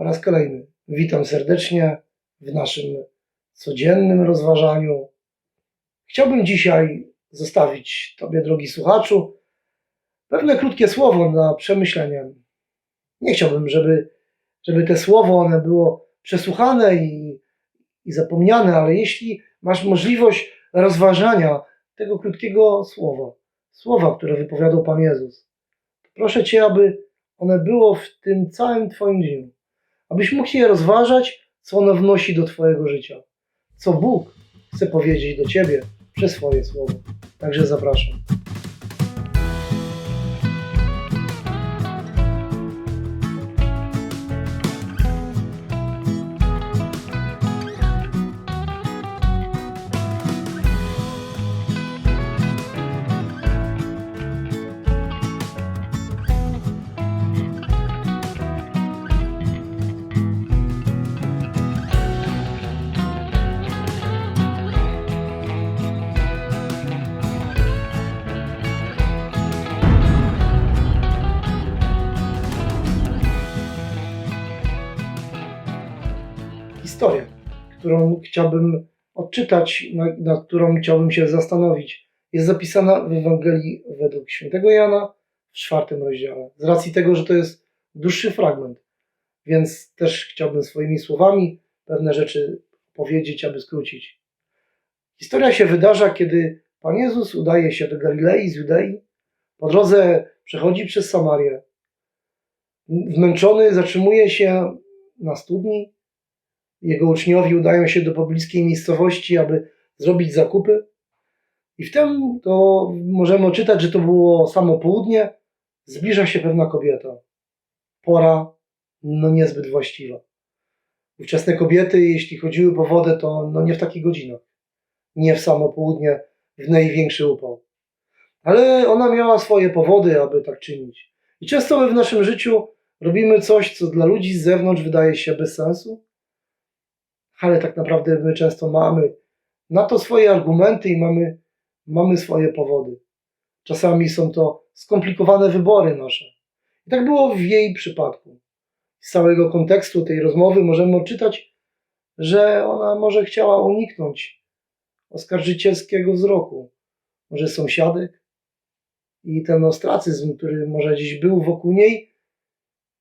po raz kolejny witam serdecznie w naszym codziennym rozważaniu. Chciałbym dzisiaj zostawić Tobie, drogi słuchaczu, pewne krótkie słowo na przemyślenie. Nie chciałbym, żeby, żeby te słowo one było przesłuchane i, i zapomniane, ale jeśli masz możliwość rozważania tego krótkiego słowa, słowa, które wypowiadał Pan Jezus, proszę Cię, aby one było w tym całym Twoim dniu, abyś mógł je rozważać, co ono wnosi do Twojego życia, co Bóg chce powiedzieć do Ciebie przez swoje słowo. Także zapraszam. Historię, którą chciałbym odczytać, nad, nad którą chciałbym się zastanowić, jest zapisana w Ewangelii według świętego Jana w czwartym rozdziale. Z racji tego, że to jest dłuższy fragment, więc też chciałbym swoimi słowami pewne rzeczy powiedzieć, aby skrócić. Historia się wydarza, kiedy Pan Jezus udaje się do Galilei z Judei. Po drodze przechodzi przez Samarię. Zmęczony zatrzymuje się na studni, jego uczniowie udają się do pobliskiej miejscowości, aby zrobić zakupy. I wtem to możemy odczytać, że to było samo południe. Zbliża się pewna kobieta. Pora no niezbyt właściwa. Ówczesne kobiety, jeśli chodziły po wodę, to no nie w takich godzinach. Nie w samo południe, w największy upał. Ale ona miała swoje powody, aby tak czynić. I często my w naszym życiu robimy coś, co dla ludzi z zewnątrz wydaje się bez sensu, ale tak naprawdę my często mamy na to swoje argumenty i mamy, mamy swoje powody. Czasami są to skomplikowane wybory nasze. I tak było w jej przypadku. Z całego kontekstu tej rozmowy możemy odczytać, że ona może chciała uniknąć oskarżycielskiego wzroku. Może sąsiadek i ten ostracyzm, który może gdzieś był wokół niej,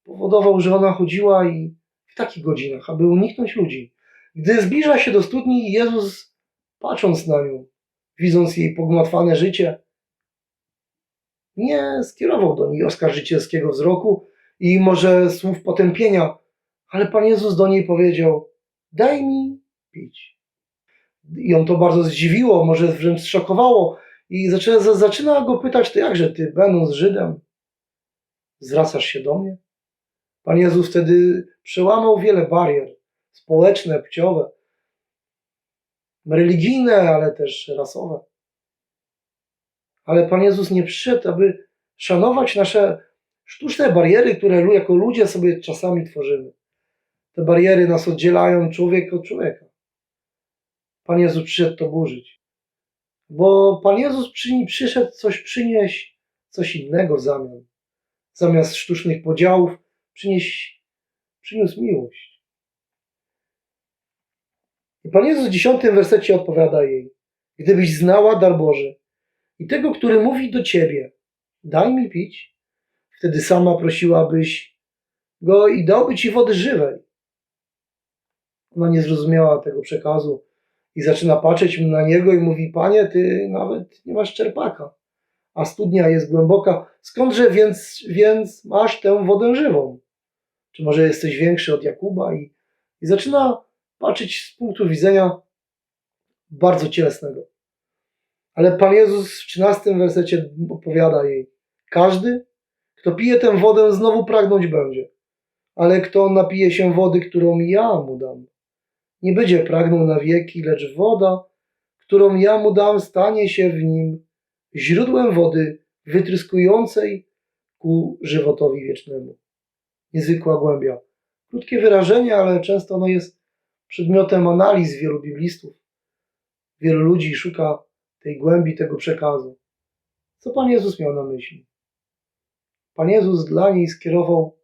powodował, że ona chodziła i w takich godzinach, aby uniknąć ludzi. Gdy zbliża się do studni, Jezus, patrząc na nią, widząc jej pogmatwane życie, nie skierował do niej oskarżycielskiego wzroku i może słów potępienia, ale Pan Jezus do niej powiedział: Daj mi pić. Ją to bardzo zdziwiło, może wręcz zszokowało, i zaczyna, zaczyna go pytać: To jakże ty, będąc Żydem, zwracasz się do mnie? Pan Jezus wtedy przełamał wiele barier społeczne, płciowe, religijne, ale też rasowe. Ale Pan Jezus nie przyszedł, aby szanować nasze sztuczne bariery, które jako ludzie sobie czasami tworzymy. Te bariery nas oddzielają człowiek od człowieka. Pan Jezus przyszedł to burzyć. Bo Pan Jezus przy, przyszedł coś przynieść, coś innego w zamian. Zamiast sztucznych podziałów przynieść, przyniósł miłość. I Pan Jezus w dziesiątym wersecie odpowiada jej: Gdybyś znała dar Boży i tego, który mówi do ciebie, daj mi pić, wtedy sama prosiłabyś go i dałby ci wody żywej. Ona nie zrozumiała tego przekazu i zaczyna patrzeć na niego i mówi: Panie, ty nawet nie masz czerpaka, a studnia jest głęboka. Skądże więc, więc masz tę wodę żywą? Czy może jesteś większy od Jakuba? I, i zaczyna patrzeć z punktu widzenia bardzo cielesnego. Ale Pan Jezus w 13 wersecie opowiada jej: Każdy, kto pije tę wodę, znowu pragnąć będzie, ale kto napije się wody, którą ja mu dam, nie będzie pragnął na wieki, lecz woda, którą ja mu dam, stanie się w nim źródłem wody wytryskującej ku żywotowi wiecznemu. Niezwykła głębia. Krótkie wyrażenie, ale często ono jest przedmiotem analiz wielu biblistów. Wielu ludzi szuka tej głębi tego przekazu. Co Pan Jezus miał na myśli? Pan Jezus dla niej skierował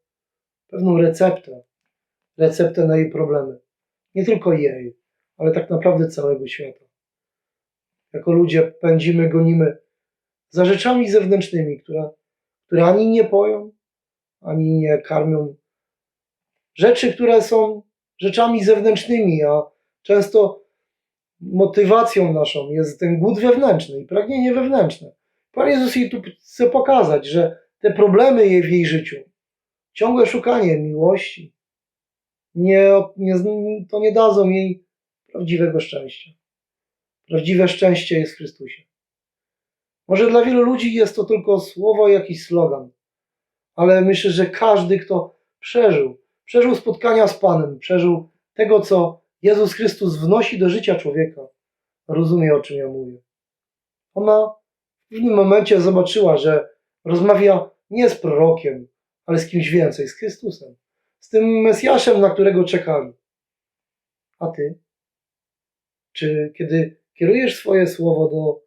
pewną receptę, receptę na jej problemy. Nie tylko jej, ale tak naprawdę całego świata. Jako ludzie pędzimy, gonimy za rzeczami zewnętrznymi, które, które ani nie poją, ani nie karmią. Rzeczy, które są rzeczami zewnętrznymi, a często motywacją naszą jest ten głód wewnętrzny i pragnienie wewnętrzne. Pan Jezus jej tu chce pokazać, że te problemy w jej życiu, ciągłe szukanie miłości, nie, nie, to nie dadzą jej prawdziwego szczęścia. Prawdziwe szczęście jest w Chrystusie. Może dla wielu ludzi jest to tylko słowo, jakiś slogan, ale myślę, że każdy, kto przeżył, przeżył spotkania z Panem, przeżył tego, co Jezus Chrystus wnosi do życia człowieka, rozumie, o czym ja mówię. Ona w pewnym momencie zobaczyła, że rozmawia nie z prorokiem, ale z kimś więcej, z Chrystusem, z tym Mesjaszem, na którego czekali. A ty? Czy kiedy kierujesz swoje słowo do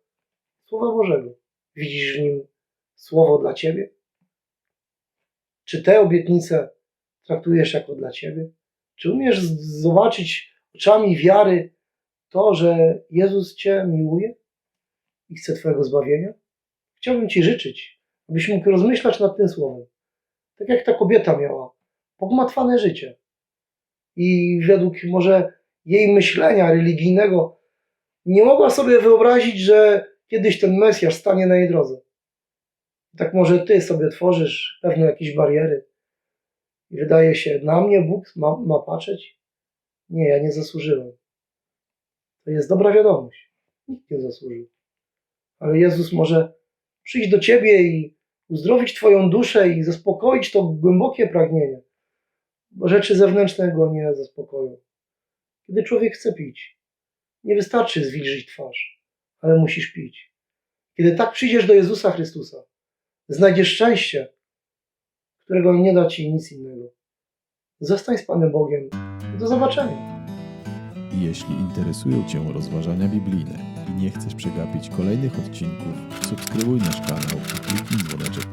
Słowa Bożego, widzisz w nim słowo dla ciebie? Czy te obietnice traktujesz jako dla ciebie? Czy umiesz zobaczyć oczami wiary to, że Jezus cię miłuje i chce twojego zbawienia? Chciałbym ci życzyć, abyś mógł rozmyślać nad tym słowem. Tak jak ta kobieta miała pogmatwane życie. I według może jej myślenia religijnego nie mogła sobie wyobrazić, że kiedyś ten Mesjasz stanie na jej drodze. Tak może ty sobie tworzysz pewne jakieś bariery i wydaje się, na mnie Bóg ma, ma patrzeć? Nie, ja nie zasłużyłem. To jest dobra wiadomość. Nikt nie zasłużył. Ale Jezus może przyjść do ciebie i uzdrowić twoją duszę i zaspokoić to głębokie pragnienie, bo rzeczy zewnętrzne go nie zaspokoją. Kiedy człowiek chce pić, nie wystarczy zwilżyć twarz, ale musisz pić. Kiedy tak przyjdziesz do Jezusa Chrystusa, znajdziesz szczęście, którego nie da ci nic innego. Zostań z Panem Bogiem do zobaczenia. Jeśli interesują Cię rozważania biblijne i nie chcesz przegapić kolejnych odcinków, subskrybuj nasz kanał i kliknij dzwoneczek